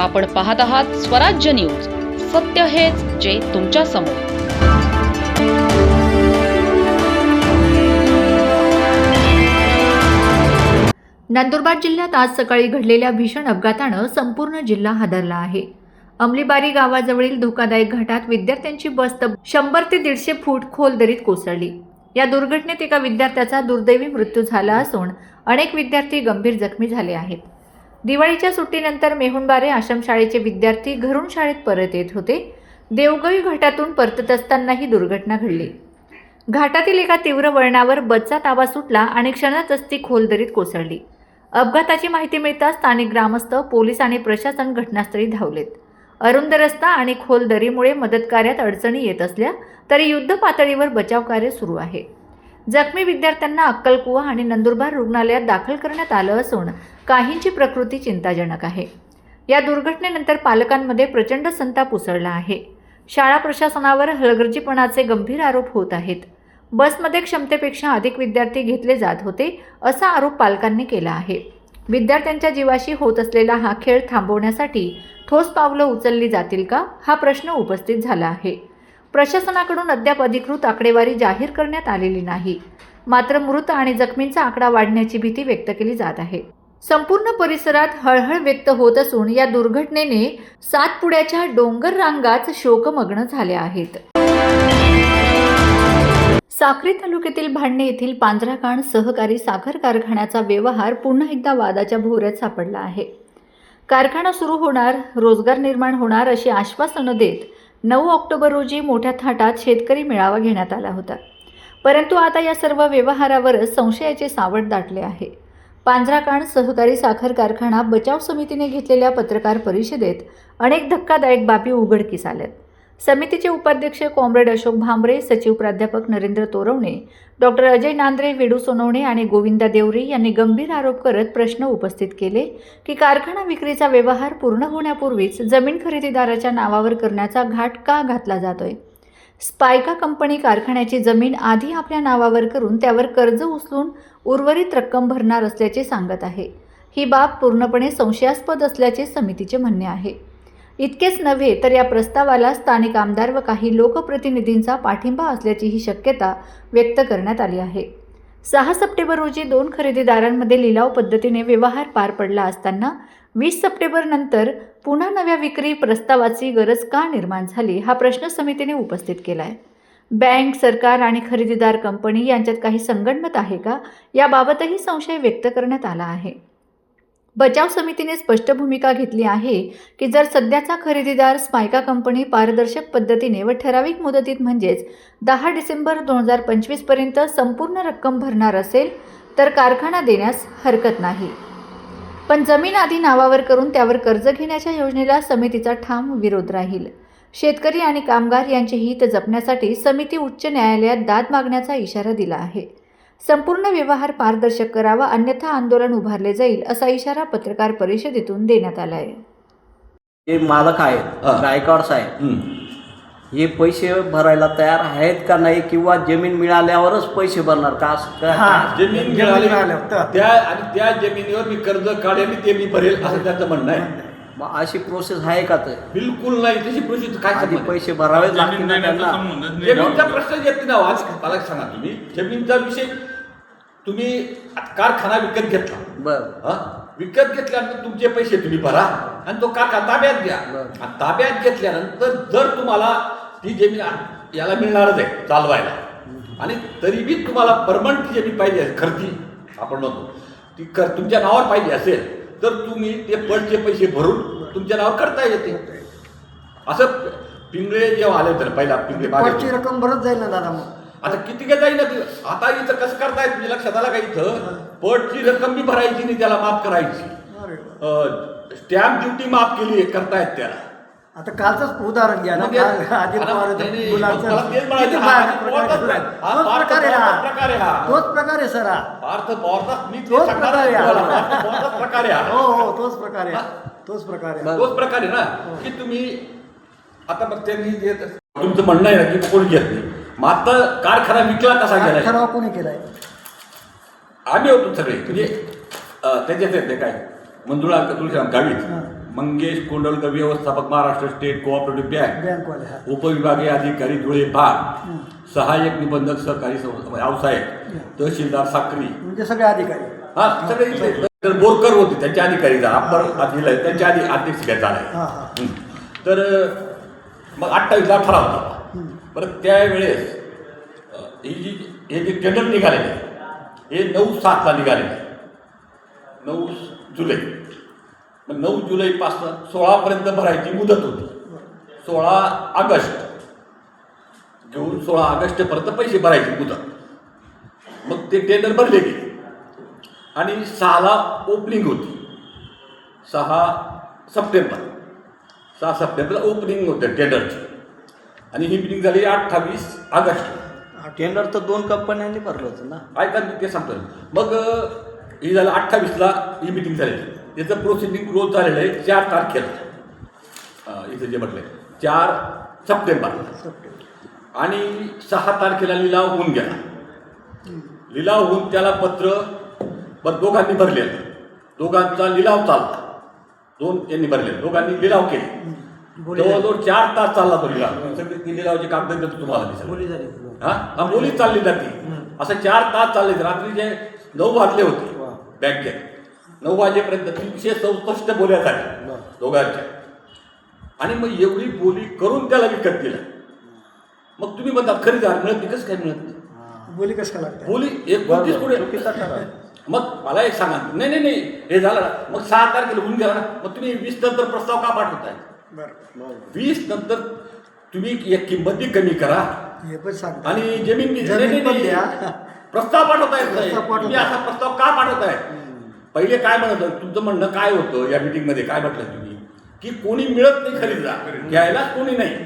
आपण पाहत आहात स्वराज्य न्यूज. सत्य हेच जे तुमच्यासमोर. नंदुरबार जिल्ह्यात आज सकाळी घडलेल्या भीषण अपघातानं संपूर्ण जिल्हा हादरला आहे. अंमलीबारी गावाजवळील धोकादायक घाटात विद्यार्थ्यांची बस तब शंभर ते दीडशे फूट खोल दरीत कोसळली. या दुर्घटनेत एका विद्यार्थ्याचा दुर्दैवी मृत्यू झाला असून अनेक विद्यार्थी गंभीर जखमी झाले आहेत. दिवाळीच्या सुट्टीनंतर मेहुणबारे आश्रमशाळेचे विद्यार्थी घरून शाळेत परत येत होते. देवगई घाटातून परतत असताना ही दुर्घटना घडली. घाटातील एका तीव्र वळणावर बसचा ताबा सुटला आणि क्षणातच ती खोल दरीत कोसळली. अपघाताची माहिती मिळताच स्थानिक ग्रामस्थ पोलीस आणि प्रशासन घटनास्थळी धावलेत. अरुंद रस्ता आणि खोल दरीमुळे मदतकार्यात अडचणी येत असल्या तरी युद्ध पातळीवर बचाव कार्य सुरू आहे. जखमी विद्यार्थ्यांना अक्कलकुवा आणि नंदुरबार रुग्णालयात दाखल करण्यात आलं असून काहींची प्रकृती चिंताजनक आहे. या दुर्घटनेनंतर पालकांमध्ये प्रचंड संताप उसळला आहे. शाळा प्रशासनावर हलगर्जीपणाचे गंभीर आरोप होत आहेत. बसमध्ये क्षमतेपेक्षा अधिक विद्यार्थी घेतले जात होते असा आरोप पालकांनी केला आहे. विद्यार्थ्यांच्या जीवाशी होत असलेला हा खेळ थांबवण्यासाठी ठोस पावलं उचलली जातील का हा प्रश्न उपस्थित झाला आहे. प्रशासनाकडून अद्याप अधिकृत आकडेवारी जाहीर करण्यात आलेली नाही. मात्र मृत आणि जखमींचा आकडा वाढण्याची भीती व्यक्त केली जात आहे. संपूर्ण परिसरात हळहळ व्यक्त होत असून या दुर्घटनेने सातपुड्याच्या डोंगर रांगाच शोकमग्न झाल्या आहेत. साक्री तालुक्यातील भांडणे येथील पांजराकांड सहकारी साखर कारखान्याचा व्यवहार पुन्हा एकदा वादाच्या भोवऱ्यात सापडला आहे. कारखाना सुरू होणार रोजगार निर्माण होणार अशी आश्वासनं देत नऊ ऑक्टोबर रोजी मोठ्या थाटात शेतकरी मेळावा घेण्यात आला होता. परंतु आता या सर्व व्यवहारावरच संशयाचे सावट दाटले आहे. पांजराकांड सहकारी साखर कारखाना बचाव समितीने घेतलेल्या पत्रकार परिषदेत अनेक धक्कादायक बाबी उघडकीस आल्यात. समितीचे उपाध्यक्ष कॉम्रेड अशोक भांबरे सचिव प्राध्यापक नरेंद्र तोरवणे डॉक्टर अजय नांद्रे वेडू सोनवणे आणि गोविंदा देवरी यांनी गंभीर आरोप करत प्रश्न उपस्थित केले की कारखाना विक्रीचा व्यवहार पूर्ण होण्यापूर्वीच जमीन खरेदीदाराच्या नावावर करण्याचा घाट का घातला जातोय? स्पायका कंपनी कारखान्याची जमीन आधी आपल्या नावावर करून त्यावर कर्ज उचलून उर्वरित रक्कम भरणार असल्याचे सांगत आहे. ही बाब पूर्णपणे संशयास्पद असल्याचे समितीचे म्हणणे आहे. इतकेच नव्हे तर या प्रस्तावाला स्थानिक आमदार व काही लोकप्रतिनिधींचा पाठिंबा असल्याचीही शक्यता व्यक्त करण्यात आली आहे. सहा सप्टेंबर रोजी दोन खरेदीदारांमध्ये लिलाव पद्धतीने व्यवहार पार पडला असताना वीस सप्टेंबर नंतर पुन्हा नव्या विक्री प्रस्तावाची गरज का निर्माण झाली हा प्रश्न समितीने उपस्थित केला आहे बँक सरकार आणि खरेदीदार कंपनी यांच्यात काही संगणमत आहे का याबाबतही संशय व्यक्त करण्यात आला आहे. बचाव समितीने स्पष्ट भूमिका घेतली आहे की जर सध्याचा खरेदीदार स्पायका कंपनी पारदर्शक पद्धतीने व ठराविक मुदतीत म्हणजेच दहा डिसेंबर दोन हजार पंचवीसपर्यंत संपूर्ण रक्कम भरणार असेल तर कारखाना देण्यास हरकत नाही. पण जमीन आधी नावावर करून त्यावर कर्ज घेण्याच्या योजनेला समितीचा ठाम विरोध राहील. शेतकरी आणि कामगार यांचे हित जपण्यासाठी समिती उच्च न्यायालयात दाद मागण्याचा इशारा दिला आहे. संपूर्ण व्यवहार पारदर्शक करावा अन्यथा आंदोलन उभारले जाईल असा इशारा पत्रकार परिषदेतून देण्यात आला आहे हे मालक आहेत हा. गायकवाड साहेब हं. पैसे भरायला तयार आहेत का नाही किंवा जमीन मिळाल्यावरच पैसे भरणार का जमीन मिळाली त्या आणि त्या जमिनीवर मी कर्ज काढेल ते मी भरेल असं त्याचं म्हणणं आहे. मग अशी प्रोसेस आहे का तर बिलकुल नाही तशी प्रोसेस काय? पैसे भरावेच लागतील ना त्यांना. जमीनचा प्रश्न येत नाही आज मला सांगा तुम्ही. जमीनचा विषय तुम्ही कारखाना विकत घेतला. बर. हा? विकत घेतल्यानंतर तुमचे पैसे तुम्ही भरा आणि तो कारखाना ताब्यात घ्या. आणि ताब्यात घेतल्यानंतर जर तुम्हाला ती जमीन आ- याला मिळणारच आहे चालवायला. आणि तरी बी तुम्हाला परमनंट ती जमीन पाहिजे खर्ची. आपण म्हणतो. ती कर तुमच्या नावावर पाहिजे असेल तर तुम्ही ते पडचे पैसे भरून तुमच्या नावावर करता येते. असं पिंगळे जेव्हा आले तर पहिला पिंगळे. रक्कम भरत जाईल ना दादा मग? आता किती काय जाईल? आता इथं कसं करतायत म्हणजे लक्षात आलं का इथं पटची रक्कम बी भरायची नाही त्याला माफ करायची. स्टॅम्प ड्युटी माफ केली करतायत त्याला आता कालचंच उदाहरण घ्या ना तेच हा, हा, प्रकार. हा, हा, आहे हा हा. सर हा तोच प्रकार आहे हा. हा. हो हो तोच प्रकार आहे तोच प्रकार आहे तोच प्रकार आहे ना की तुम्ही आता मग त्यांनी तुमचं म्हणणं आहे ना की कोणी घेत नाही मग आता कारखाना विकला कसा गेला ठराव कोणी केलाय? आम्ही होतो सगळे. म्हणजे त्याच्यात आहेत ते काय? मंजुळा तुळशीराम गावीत. मंगेश कोंडलकर व्यवस्थापक महाराष्ट्र स्टेट कोऑपरेटिव्ह बँक. उपविभागीय अधिकारी धुळे भाग सहाय्यक निबंधक सहकारी संस्था व्यावसायिक तहसीलदार साक्री. म्हणजे सगळे अधिकारी. हा सगळे. तर बोरकर होते त्यांचे अधिकारी झाला अप्पर अधिकारी त्यांच्या आधी अध्यक्ष काय झालाय हा हा. हं. तर मग अठ्ठावीसला ठराव झाला परत त्यावेळेस ही जी हे जे टेंडर निघालेले हे नऊ सातला निघालेले नऊ जुलै. मग नऊ जुलैपासून सोळापर्यंत भरायची मुदत होती. सोळा ऑगस्ट. घेऊन सोळा ऑगस्टपर्यंत पैसे भरायची मुदत. मग ते टेंडर भरले गेले. आणि सहाला ओपनिंग होती. सहा सप्टेंबर. सहा सप्टेंबरला ओपनिंग होतं टेंडरची आणि ही मिटिंग झाली अठ्ठावीस ऑगस्ट. टेंडर तर दोन कंपन्यांनी भरलं होतं ना? ऐका मी ते सांगतो मग ही झालं अठ्ठावीसला ही मिटिंग झालेली त्याचं प्रोसिडिंग क्लोज झालेलं आहे चार तारखेला. इथं जे म्हटलंय चार सप्टेंबर. आणि सहा तारखेला लिलाव होऊन गेला. लिलाव होऊन त्याला पत्र बरं दोघांनी भरलेलं. दोघांचा लिलाव चालला. दोन यांनी भरले दोघांनी लिलाव केले. जवळजवळ चार तास चालला तो लिलाव सगळी ती लिलावाची कागद देतो तुम्हाला. बोली झाली हा? हा बोलीच चालली जाते. असं चार तास चालले रात्रीचे नऊ वाजले होते. बँकेत नऊ वाजेपर्यंत तीनशे चौसष्ट बोल्या झाल्या दोघांच्या. आणि मग एवढी बोली करून त्याला विकत दिला. मग तुम्ही म्हणतात खरेदीदार मिळत नाही. कसं काय मिळत नाही? बोली कसं काय लागते? बोली कोटी चुकीचा ठराव. मग मला एक सांगा. नाही नाही नाही. हे झालं ना. मग सहा तारखेला होऊन गेला ना. मग तुम्ही वीस नंतर प्रस्ताव का पाठवताय? बरं. वीस नंतर तुम्ही एक किंमत कमी करा. हे पण आणि जमीन बी- जमीन नाही, पण नाही, द्या. नाही. प्रस्ताव पाठवतायत नाही. प्रस्ताव पाठवताय. तुम्ही असा प्रस्ताव का पाठवताय? पहिले काय म्हणत होतं? तुमचं म्हणणं काय होतं या मीटिंगमध्ये काय म्हटलं तुम्ही? की कोणी मिळत नाही खरेदीदार घ्यायला कोणी नाही.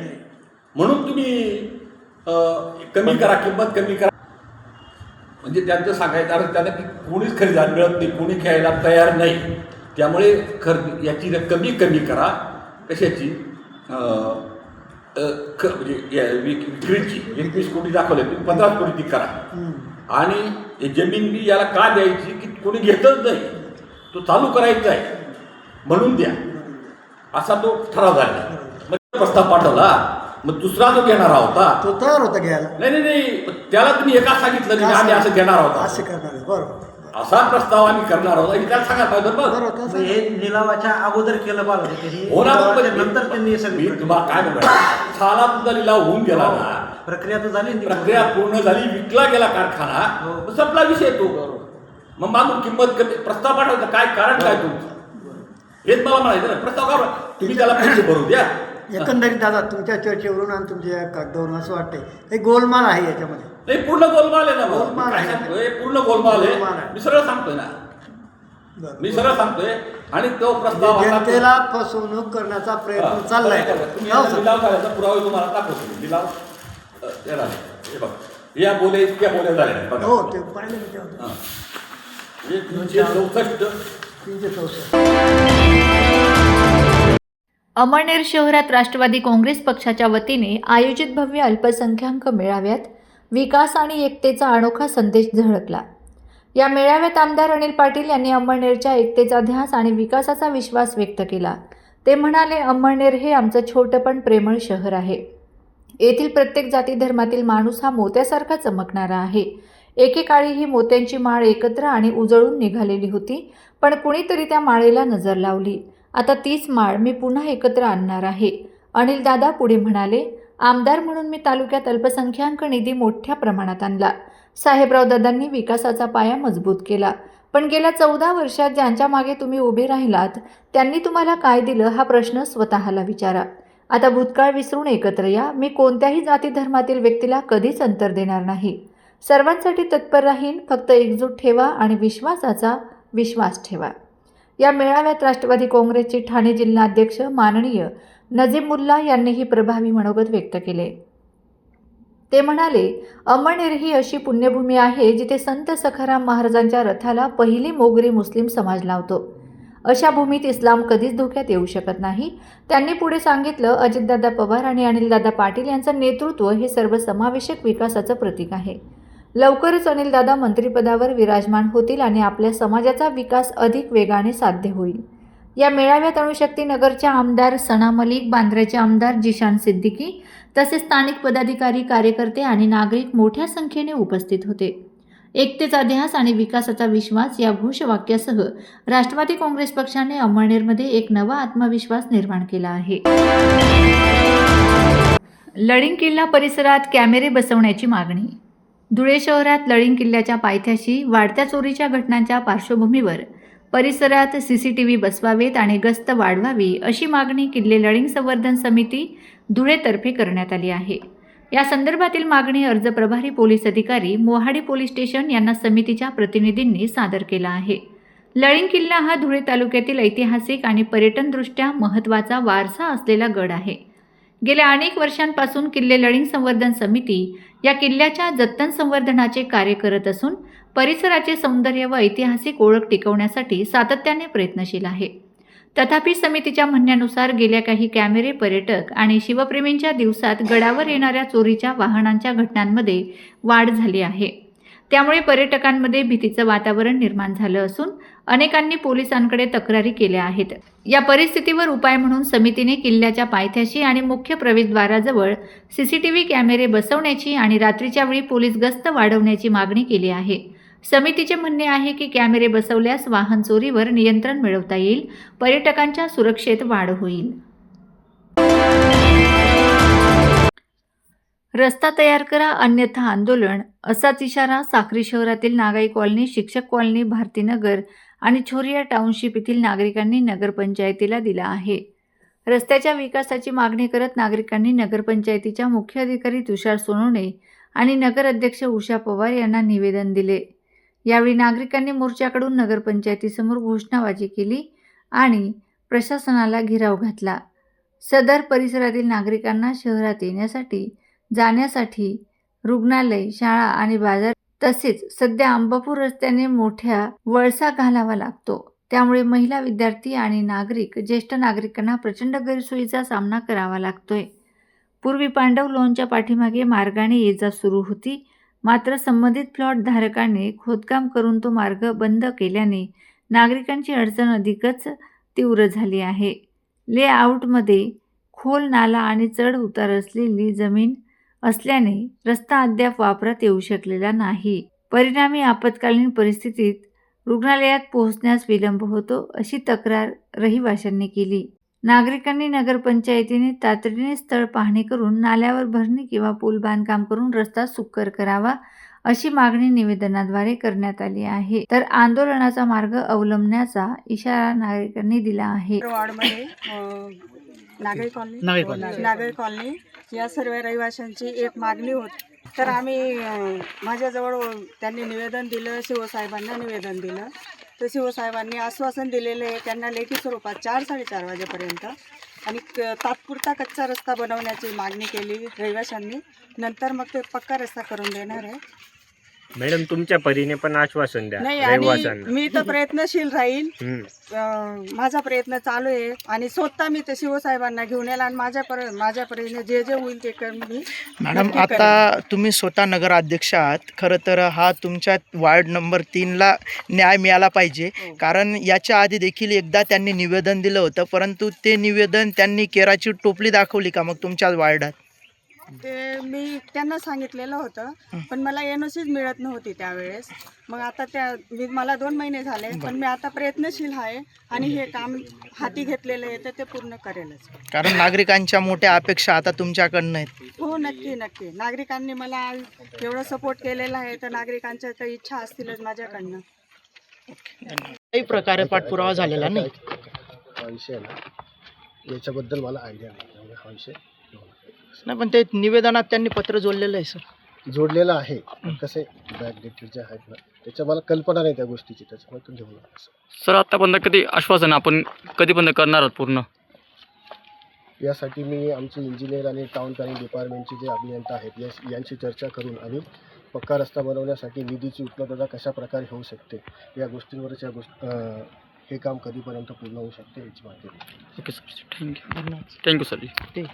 म्हणून तुम्ही अं, कमी करा किंमत कमी करा. म्हणजे त्यांचं सांगायचं अर्थ त्यांना की कोणीच खरेदीदार मिळत नाही कोणी घ्यायला तयार नाही. त्यामुळे खरेदी याची रक्कम कमी करा. कशाची? ख म्हणजे विक- विक्रीची. एकवीस कोटी दाखवले तुम्ही पंधरा कोटी ती करा. आणि जमीन बी याला का द्यायची की कोणी घेतच नाही? तो चालू करायचा आहे. म्हणून द्या. असा तो ठराव झाला मग प्रस्ताव पाठवला. मग दुसरा जो घेणारा होता तो तयार होता घ्यायला. नाही नाही नाही. त्याला तुम्ही एका सांगितलं की आम्ही असं घेणार असं आहोत करणार बरोबर. असा प्रस्ताव आम्ही करणार आहोत. हे त्याला सांगा पाहिजे बघ हे निलावाच्या अगोदर केलं पाहिजे ते. हे हो ना मग निलावाच्या नंतर त्यांनी हे मी सगळी तुम्हाला काय म्हणतो साला तुमचा लिलाव होऊन गेला ना. प्रक्रिया तर झाली ना ती. प्रक्रिया पूर्ण झाली विकला गेला कारखाना. हो. मग संपला विषय तो. मग मागून किंमत कमी प्रस्ताव पाठवायचा. काय कारण काय तुमचं हेच मला म्हणायचं ना. प्रस्ताव का तुम्ही त्याला पैसे भरू द्या. एकंदरीत दादा तुमच्या चर्चेवरून आणि तुमच्या कागदावरून असं वाटतंय हे गोलमाल आहे याच्यामध्ये. नाही पूर्ण गोलमाल आहे ना. गोलमाल काय आहे. सांगतोय पूर्ण गोलमाल आहे. मी सरळ सांगतोय ना. मी सरळ सांगतोय. आणि तो प्रस्ताव आता- जनतेला फसवणूक करण्याचा हा, प्रयत्न चाललाय. लिलाव करायचा पुरावे तुम्हाला दाखवतो मी. लिलाव. हे बघ. या बोले इतक्या बोल्या झाल्या हो तीनशे चौसष्ट. तीनशे चौसष्ट. अमळनेर शहरात राष्ट्रवादी काँग्रेस पक्षाच्या वतीने आयोजित भव्य अल्पसंख्याक मेळाव्यात विकास आणि एकतेचा अनोखा संदेश झळकला. या मेळाव्यात आमदार अनिल पाटील यांनी अंमळनेरच्या एकतेचा ध्यास आणि विकासाचा विश्वास व्यक्त केला. ते म्हणाले अंमळनेर हे आमचं छोटं पण प्रेमळ शहर आहे. येथील प्रत्येक जाती धर्मातील माणूस हा मोत्यासारखा चमकणारा आहे. एकेकाळी ही मोत्यांची माळ एकत्र आणि उजळून निघालेली होती पण कुणीतरी त्या माळेला नजर लावली. आता तीच माळ मी पुन्हा एकत्र आणणार आहे. अनिल दादा पुढे म्हणाले आमदार म्हणून मी तालुक्यात अल्पसंख्याक निधी मोठ्या प्रमाणात आणला. साहेबराव दादांनी विकासाचा पाया मजबूत केला. पण गेल्या चौदा वर्षात ज्यांच्या मागे तुम्ही उभे राहिलात त्यांनी तुम्हाला काय दिलं हा प्रश्न स्वतःला विचारा. आता भूतकाळ विसरून एकत्र या. मी कोणत्याही जाती धर्मातील व्यक्तीला कधीच अंतर देणार नाही. सर्वांसाठी तत्पर राहीन फक्त एकजूट ठेवा आणि विश्वासाचा विश्वास ठेवा. या मेळाव्यात राष्ट्रवादी काँग्रेसचे ठाणे जिल्हाध्यक्ष माननीय नजीम मुल्ला यांनीही प्रभावी मनोगत व्यक्त केले. ते म्हणाले अमळनेर ही अशी पुण्यभूमी आहे जिथे संत सखाराम महाराजांच्या रथाला पहिली मोगरी मुस्लिम समाज लावतो. अशा भूमीत इस्लाम कधीच धोक्यात येऊ शकत नाही. त्यांनी पुढे सांगितलं अजितदादा पवार आणि अनिलदादा पाटील यांचं नेतृत्व हे सर्वसमावेशक विकासाचं प्रतीक आहे. लवकरच अनिलदादा मंत्रिपदावर विराजमान होतील आणि आपल्या समाजाचा विकास अधिक वेगाने साध्य होईल. या मेळाव्यात अणुशक्ती नगरच्या आमदार सना मलिक बांद्र्याचे आमदार जिशान सिद्दीकी तसेच स्थानिक पदाधिकारी कार्यकर्ते आणि नागरिक मोठ्या संख्येने उपस्थित होते. एकतेचा ध्यास आणि विकासाचा विश्वास या घोषवाक्यासह राष्ट्रवादी काँग्रेस पक्षाने अंमळनेरमध्ये एक नवा आत्मविश्वास निर्माण केला आहे. लळिंग किल्ला परिसरात कॅमेरे बसवण्याची मागणी. धुळे शहरात लळिंग किल्ल्याच्या पायथ्याशी वाढत्या चोरीच्या घटनांच्या पार्श्वभूमीवर परिसरात सी सी टी व्ही बसवावेत आणि गस्त वाढवावी अशी मागणी किल्ले लळिंग संवर्धन समिती धुळेतर्फे करण्यात आली आहे. या संदर्भातील मागणी अर्ज प्रभारी पोलीस अधिकारी मोहाडी पोलीस स्टेशन यांना समितीच्या प्रतिनिधींनी सादर केला आहे. लळिंग किल्ला हा धुळे तालुक्यातील ऐतिहासिक आणि पर्यटनदृष्ट्या महत्त्वाचा वारसा असलेला गड आहे. गेल्या अनेक वर्षांपासून किल्ले लळिंग संवर्धन समिती या किल्ल्याच्या जतन संवर्धनाचे कार्य करत असून परिसराचे सौंदर्य व ऐतिहासिक ओळख टिकवण्यासाठी सातत्याने प्रयत्नशील आहे. तथापि समितीच्या म्हणण्यानुसार गेल्या काही कॅमेरे पर्यटक आणि शिवप्रेमींच्या दिवसात गडावर येणाऱ्या चोरीच्या वाहनांच्या घटनांमध्ये वाढ झाली आहे. त्यामुळे पर्यटकांमध्ये भीतीचं वातावरण निर्माण झालं असून अनेकांनी पोलिसांकडे तक्रारी केल्या आहेत. या परिस्थितीवर उपाय म्हणून समितीने किल्ल्याच्या पायथ्याशी आणि मुख्य प्रवेशद्वाराजवळ सीसीटीव्ही कॅमेरे बसवण्याची आणि रात्रीच्या वेळी पोलीस गस्त वाढवण्याची मागणी केली आहे. समितीचे म्हणणे आहे की कॅमेरे बसवल्यास वाहन चोरीवर नियंत्रण मिळवता येईल पर्यटकांच्या सुरक्षेत वाढ होईल. रस्ता तयार करा अन्यथा आंदोलन असाच इशारा साक्री शहरातील नागाई कॉलनी शिक्षक कॉलनी भारतीनगर आणि छोरिया टाउनशिप येथील नागरिकांनी नगरपंचायतीला दिला आहे. रस्त्याच्या विकासाची मागणी करत नागरिकांनी नगरपंचायतीच्या मुख्य अधिकारी तुषार सोनवणे आणि नगर अध्यक्ष उषा पवार यांना निवेदन दिले. यावेळी नागरिकांनी मोर्चाकडून नगरपंचायतीसमोर घोषणाबाजी केली आणि प्रशासनाला घेराव घातला. सदर परिसरातील नागरिकांना शहरात येण्यासाठी जाण्यासाठी रुग्णालय शाळा आणि बाजार तसेच सध्या अंबापूर रस्त्याने मोठ्या वळसा घालावा लागतो. त्यामुळे महिला विद्यार्थी आणि नागरिक ज्येष्ठ नागरिकांना प्रचंड गैरसोयीचा सामना करावा लागतोय. पूर्वी पांडव लोनच्या पाठीमागे मार्गाने ये जा सुरू होती. मात्र संबंधित प्लॉट धारकाने खोदकाम करून तो मार्ग बंद केल्याने नागरिकांची अडचण अधिकच तीव्र झाली आहे. लेआउटमध्ये खोल नाला आणि चढ उतार असलेली जमीन असल्याने रस्ता अद्याप वापरात येऊ शकलेला नाही. परिणामी आपत्कालीन परिस्थितीत रुग्णालयात पोहोचण्यास विलंब होतो अशी तक्रार रहिवाशांनी केली. नागरिकांनी नगरपंचायतीने तातडीने स्थळ पाहणी करून नाल्यावर भरणी किंवा पूल बांधकाम करून रस्ता सुकर करावा अशी मागणी निवेदनाद्वारे करण्यात आली आहे. तर आंदोलनाचा मार्ग अवलंबण्याचा इशारा नागरिकांनी दिला आहे. नागरी कॉलनी? नागरी कॉलनी. या सर्व रहिवाशांची एक मागणी होती. तर आम्ही माझ्याजवळ त्यांनी निवेदन दिलं शिवसाहेबांना निवेदन दिलं. तर शिवसाहेबांनी आश्वासन दिलेलं आहे त्यांना लेखी स्वरूपात चार साडेचार वाजेपर्यंत. आणि तात्पुरता कच्चा रस्ता बनवण्याची मागणी केली रहिवाशांनी. नंतर मग ते पक्का रस्ता करून देणार आहे. मॅडम तुमच्या परीने पण आश्वासन द्या नाही आणि रहिवाशांना. मी तर प्रयत्नशील राहील. हम्म. अं, माझा प्रयत्न चालू आहे आणि स्वतः मी ते शिवसाहेबांना घेऊन येईल आणि माझ्या पर माझ्या परीने जे जे होईल ते कर मी मॅडम नक्की आता तुम्ही स्वतः नगराध्यक्ष आहात. खरं तर हा तुमच्या वार्ड नंबर तीनला न्याय मिळाला पाहिजे. हो. कारण याच्या आधी देखील एकदा त्यांनी निवेदन दिलं होतं परंतु ते निवेदन त्यांनी केराची टोपली दाखवली का मग तुमच्या वार्डात? ते मी त्यांना सांगितलेलं होतं पण मला एनओसीच मिळत नव्हती त्यावेळेस. मग आता त्या मी मला दोन महिने झाले पण मी आता प्रयत्नशील आहे आणि हे काम हाती घेतलेलं आहे तर ते पूर्ण करेलच. कारण नागरिकांच्या मोठ्या अपेक्षा आता तुमच्याकडनं आहेत. हो नक्की नक्की. नागरिकांनी मला एवढं सपोर्ट केलेला आहे तर नागरिकांच्या तर इच्छा असतीलच माझ्याकडनं. काही प्रकारे पाठपुरावा झालेला नाही. याच्याबद्दल मला आयडिया नाही. हा विषय. नाही पण ते निवेदनात त्यांनी पत्र जोडलेलं आहे सर. जोडलेला आहे. पण कसे बॅक डेटेड जे आहेत ना त्याच्या मला कल्पना नाही त्या गोष्टीची त्याच्यामुळे तू घेऊ नका सर. आतापर्यंत कधी आश्वासन आपण कधीपर्यंत करणार आहोत पूर्ण? यासाठी मी आमचे इंजिनियर आणि टाउन प्लॅनिंग डिपार्टमेंटचे जे अभियंता आहेत या यांची चर्चा करून आम्ही पक्का रस्ता बनवण्यासाठी निधीची उपलब्धता कशा प्रकारे होऊ शकते या गोष्टींवरच या गोष्ट अं, हे काम कधीपर्यंत पूर्ण होऊ शकते याची माहिती. Okay sir thank you thank you sir